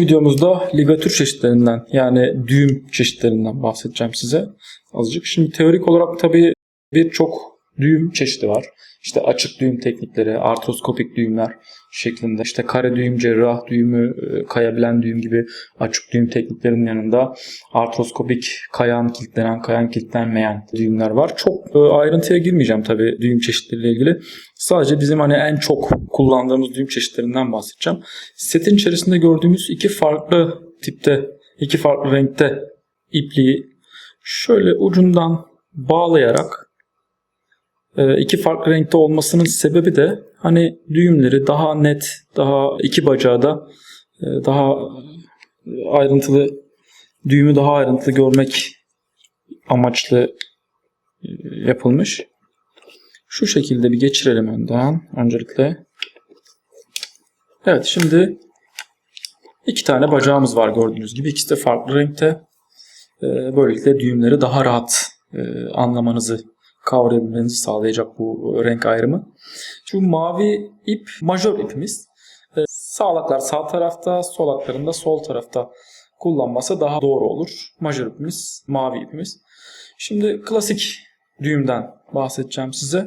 videomuzda ligatür çeşitlerinden yani düğüm çeşitlerinden bahsedeceğim size azıcık. Şimdi teorik olarak tabii birçok düğüm çeşidi var. İşte açık düğüm teknikleri, artroskopik düğümler şeklinde. işte kare düğüm, cerrah düğümü, e, kayabilen düğüm gibi açık düğüm tekniklerinin yanında artroskopik kayan kilitlenen, kayan kilitlenmeyen düğümler var. Çok e, ayrıntıya girmeyeceğim tabii düğüm çeşitleriyle ilgili. Sadece bizim hani en çok kullandığımız düğüm çeşitlerinden bahsedeceğim. Setin içerisinde gördüğümüz iki farklı tipte, iki farklı renkte ipliği şöyle ucundan bağlayarak iki farklı renkte olmasının sebebi de hani düğümleri daha net, daha iki bacağı da e, daha ayrıntılı düğümü daha ayrıntılı görmek amaçlı e, yapılmış. Şu şekilde bir geçirelim önden öncelikle. Evet şimdi iki tane bacağımız var gördüğünüz gibi. İkisi de farklı renkte. E, Böylelikle düğümleri daha rahat e, anlamanızı kavrayabilmenizi sağlayacak bu renk ayrımı. Şu mavi ip majör ipimiz. E, Sağlaklar sağ tarafta, solakların da sol tarafta kullanması daha doğru olur. Majör ipimiz, mavi ipimiz. Şimdi klasik düğümden bahsedeceğim size.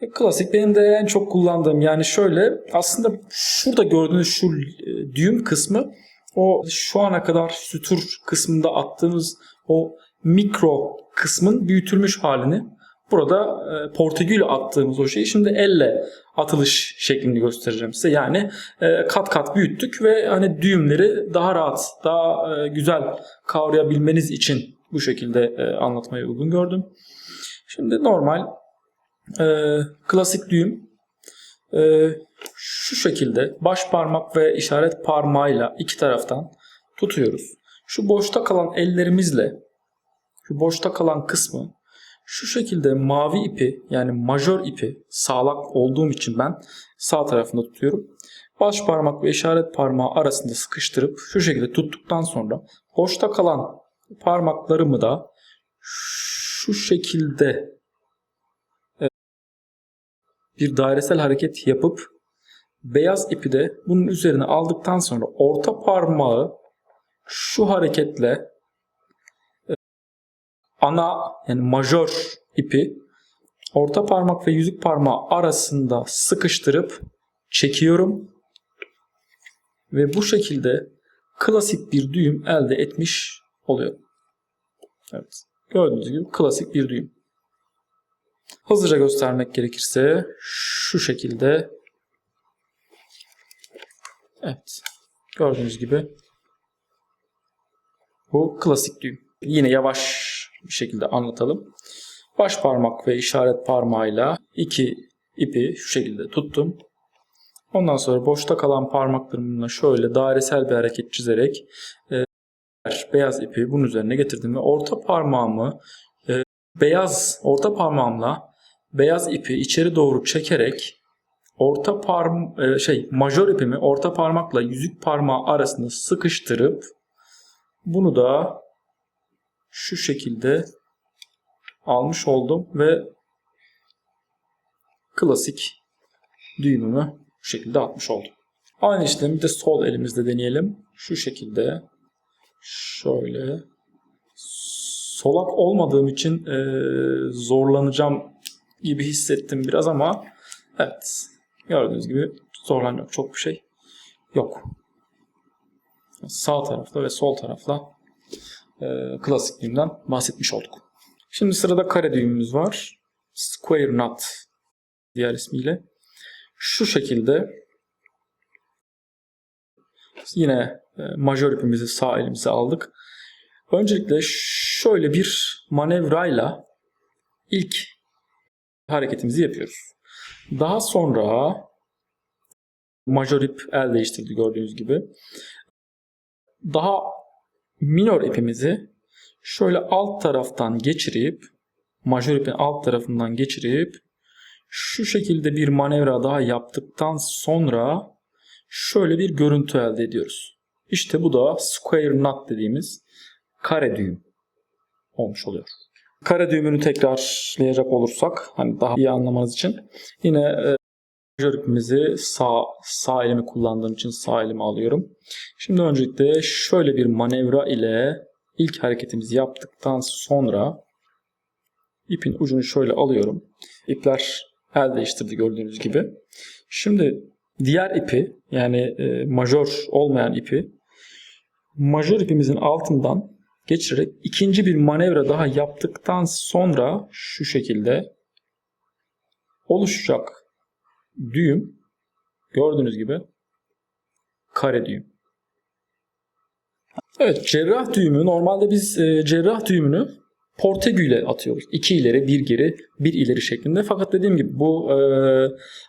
E, Klasik benim de en çok kullandığım yani şöyle aslında şurada gördüğünüz şu e, düğüm kısmı o şu ana kadar sütür kısmında attığımız o mikro kısmın büyütülmüş halini burada e, attığımız o şeyi şimdi elle atılış şeklini göstereceğim size. Yani e, kat kat büyüttük ve hani düğümleri daha rahat, daha e, güzel kavrayabilmeniz için bu şekilde e, anlatmayı uygun gördüm. Şimdi normal klasik düğüm şu şekilde baş parmak ve işaret parmağıyla iki taraftan tutuyoruz. Şu boşta kalan ellerimizle şu boşta kalan kısmı şu şekilde mavi ipi yani majör ipi sağlak olduğum için ben sağ tarafında tutuyorum. Baş parmak ve işaret parmağı arasında sıkıştırıp şu şekilde tuttuktan sonra boşta kalan parmaklarımı da şu şekilde e, bir dairesel hareket yapıp beyaz ipi de bunun üzerine aldıktan sonra orta parmağı şu hareketle ana yani majör ipi orta parmak ve yüzük parmağı arasında sıkıştırıp çekiyorum ve bu şekilde klasik bir düğüm elde etmiş oluyorum. Evet. Gördüğünüz gibi klasik bir düğüm. Hızlıca göstermek gerekirse şu şekilde Evet. Gördüğünüz gibi bu klasik düğüm. Yine yavaş bir şekilde anlatalım. Baş parmak ve işaret parmağıyla iki ipi şu şekilde tuttum. Ondan sonra boşta kalan parmaklarımla şöyle dairesel bir hareket çizerek e, beyaz ipi bunun üzerine getirdim ve orta parmağımı e, beyaz orta parmağımla beyaz ipi içeri doğru çekerek orta parm e, şey majör ipimi orta parmakla yüzük parmağı arasında sıkıştırıp bunu da şu şekilde almış oldum ve klasik düğümümü bu şekilde atmış oldum. Aynı işlemi de sol elimizde deneyelim. Şu şekilde şöyle solak olmadığım için e, zorlanacağım gibi hissettim biraz ama evet gördüğünüz gibi zorlanacak çok bir şey yok. Sağ tarafta ve sol tarafla klasik düğümden bahsetmiş olduk. Şimdi sırada kare düğümümüz var. Square knot diğer ismiyle. Şu şekilde yine e, majör ipimizi sağ elimize aldık. Öncelikle şöyle bir manevrayla ilk hareketimizi yapıyoruz. Daha sonra majör ip el değiştirdi gördüğünüz gibi. Daha minor ipimizi şöyle alt taraftan geçirip majör ipin alt tarafından geçirip şu şekilde bir manevra daha yaptıktan sonra şöyle bir görüntü elde ediyoruz. İşte bu da square knot dediğimiz kare düğüm olmuş oluyor. Kare düğümünü tekrarlayacak olursak hani daha iyi anlamanız için yine majör ipimizi sağ, sağ elimi kullandığım için sağ elimi alıyorum. Şimdi öncelikle şöyle bir manevra ile ilk hareketimizi yaptıktan sonra ipin ucunu şöyle alıyorum. İpler el değiştirdi gördüğünüz gibi. Şimdi diğer ipi yani e, majör olmayan ipi majör ipimizin altından geçirerek ikinci bir manevra daha yaptıktan sonra şu şekilde oluşacak düğüm gördüğünüz gibi kare düğüm. Evet cerrah düğümü normalde biz e, cerrah düğümünü Portegü ile atıyoruz. İki ileri, bir geri, bir ileri şeklinde. Fakat dediğim gibi bu e,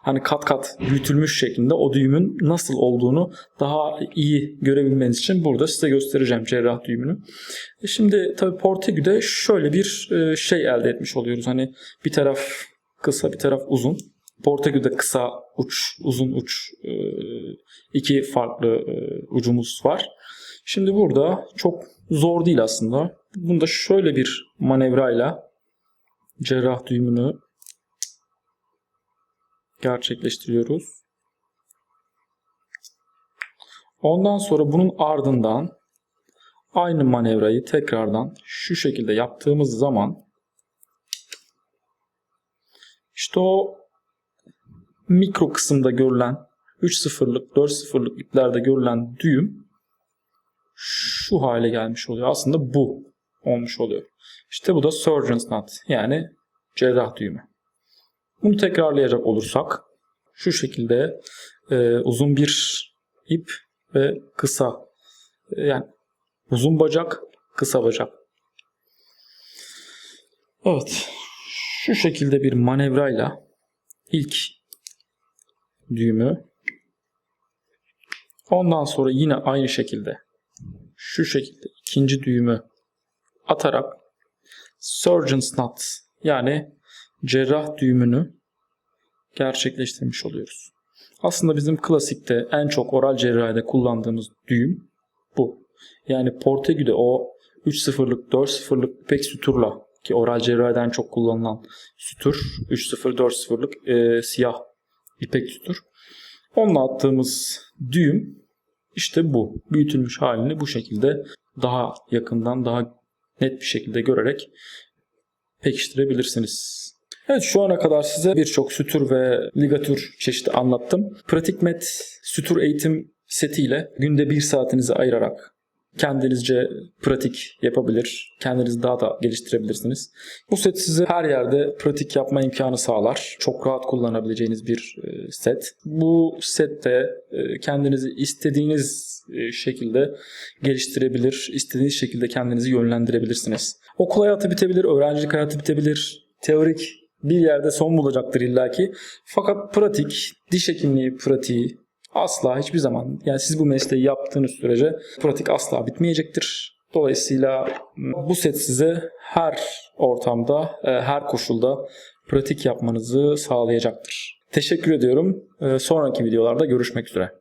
hani kat kat büyütülmüş şeklinde o düğümün nasıl olduğunu daha iyi görebilmeniz için burada size göstereceğim cerrah düğümünü. E şimdi tabii Portegü'de şöyle bir e, şey elde etmiş oluyoruz. Hani bir taraf kısa, bir taraf uzun. Portegü'de kısa uç, uzun uç e, iki farklı e, ucumuz var. Şimdi burada çok zor değil aslında. Bunda şöyle bir manevrayla cerrah düğümünü gerçekleştiriyoruz. Ondan sonra bunun ardından aynı manevrayı tekrardan şu şekilde yaptığımız zaman işte o mikro kısımda görülen 3-0'lık 4-0'lık iplerde görülen düğüm şu hale gelmiş oluyor. Aslında bu olmuş oluyor. İşte bu da surgeon's knot yani cerrah düğümü. Bunu tekrarlayacak olursak şu şekilde e, uzun bir ip ve kısa e, yani uzun bacak kısa bacak. Evet şu şekilde bir manevrayla ilk düğümü ondan sonra yine aynı şekilde şu şekilde ikinci düğümü atarak surgeon's knot yani cerrah düğümünü gerçekleştirmiş oluyoruz. Aslında bizim klasikte en çok oral cerrahide kullandığımız düğüm bu. Yani Portegü'de o 3-0'lık 4-0'lık ipek süturla ki oral cerrahide en çok kullanılan sütür 3-0 4-0'lık e, siyah ipek sütür. Onunla attığımız düğüm işte bu. Büyütülmüş halini bu şekilde daha yakından daha net bir şekilde görerek pekiştirebilirsiniz. Evet şu ana kadar size birçok sütür ve ligatür çeşidi anlattım. Pratikmet sütür eğitim setiyle günde bir saatinizi ayırarak kendinizce pratik yapabilir, kendinizi daha da geliştirebilirsiniz. Bu set size her yerde pratik yapma imkanı sağlar. Çok rahat kullanabileceğiniz bir e, set. Bu sette e, kendinizi istediğiniz e, şekilde geliştirebilir, istediğiniz şekilde kendinizi yönlendirebilirsiniz. Okul hayatı bitebilir, öğrencilik hayatı bitebilir, teorik bir yerde son bulacaktır illaki. Fakat pratik, diş hekimliği pratiği, Asla hiçbir zaman yani siz bu mesleği yaptığınız sürece pratik asla bitmeyecektir. Dolayısıyla bu set size her ortamda, e, her koşulda pratik yapmanızı sağlayacaktır. Teşekkür ediyorum. E, sonraki videolarda görüşmek üzere.